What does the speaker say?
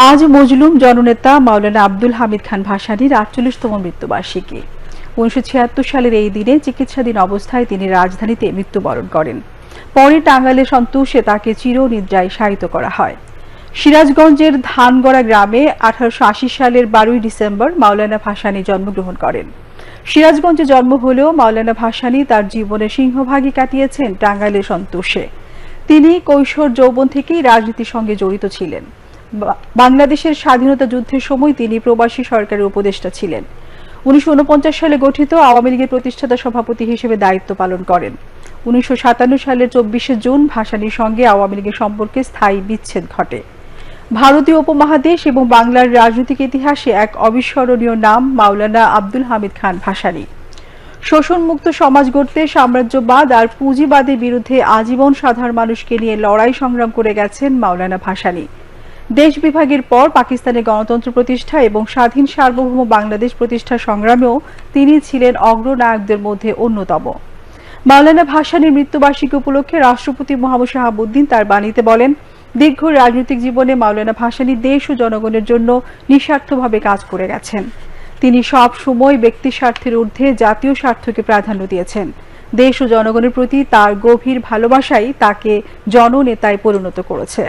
আজ মজলুম জননেতা মাওলানা আব্দুল হামিদ খান ভাসানীর আটচল্লিশতম মৃত্যুবার্ষিকী। উনিশশো ছিয়াত্তর সালের এই দিনে চিকিৎসাধীন অবস্থায় তিনি রাজধানীতে মৃত্যুবরণ করেন। পরে টাঙ্গাইলের সন্তোষে তাকে চিরনিদ্রায় শায়িত করা হয়। সিরাজগঞ্জের ধানগড়া গ্রামে আঠারোশো আশি সালের বারোই ডিসেম্বর মাওলানা ভাসানী জন্মগ্রহণ করেন। সিরাজগঞ্জে জন্ম হলেও মাওলানা ভাসানী তার জীবনের সিংহভাগই কাটিয়েছেন টাঙ্গাইলের সন্তোষে। তিনি কৈশোর যৌবন থেকেই রাজনীতির সঙ্গে জড়িত ছিলেন। বাংলাদেশের স্বাধীনতা যুদ্ধের সময় তিনি প্রবাসী সরকারের উপদেষ্টা ছিলেন। উনিশশো উনপঞ্চাশ সালে গঠিত আওয়ামী লীগের প্রতিষ্ঠাতা সভাপতি হিসেবে দায়িত্ব পালন করেন। উনিশশো সালের চব্বিশে জুন ভাসানীর সঙ্গে আওয়ামী লীগের সম্পর্কে স্থায়ী বিচ্ছেদ ঘটে। ভারতীয় উপমহাদেশ এবং বাংলার রাজনৈতিক ইতিহাসে এক অবিস্মরণীয় নাম মাওলানা আব্দুল হামিদ খান ভাসানী। শোষণমুক্ত সমাজ গড়তে সাম্রাজ্যবাদ আর পুঁজিবাদের বিরুদ্ধে আজীবন সাধারণ মানুষকে নিয়ে লড়াই সংগ্রাম করে গেছেন মাওলানা ভাসানী। দেশ বিভাগের পর পাকিস্তানের গণতন্ত্র প্রতিষ্ঠা এবং স্বাধীন সার্বভৌম বাংলাদেশ প্রতিষ্ঠার সংগ্রামেও তিনি ছিলেন অগ্রনায়কদের মধ্যে অন্যতম। মাওলানা ভাসানীর মৃত্যুবার্ষিকী উপলক্ষে রাষ্ট্রপতি মোহাম্মদ শাহাবুদ্দিন তার বাণীতে বলেন, দীর্ঘ রাজনৈতিক জীবনে মাওলানা ভাসানী দেশ ও জনগণের জন্য নিঃস্বার্থভাবে কাজ করে গেছেন। তিনি সব সময় ব্যক্তি স্বার্থের ঊর্ধ্বে জাতীয় স্বার্থকে প্রাধান্য দিয়েছেন। দেশ ও জনগণের প্রতি তার গভীর ভালোবাসাই তাকে জননেতায় পরিণত করেছে।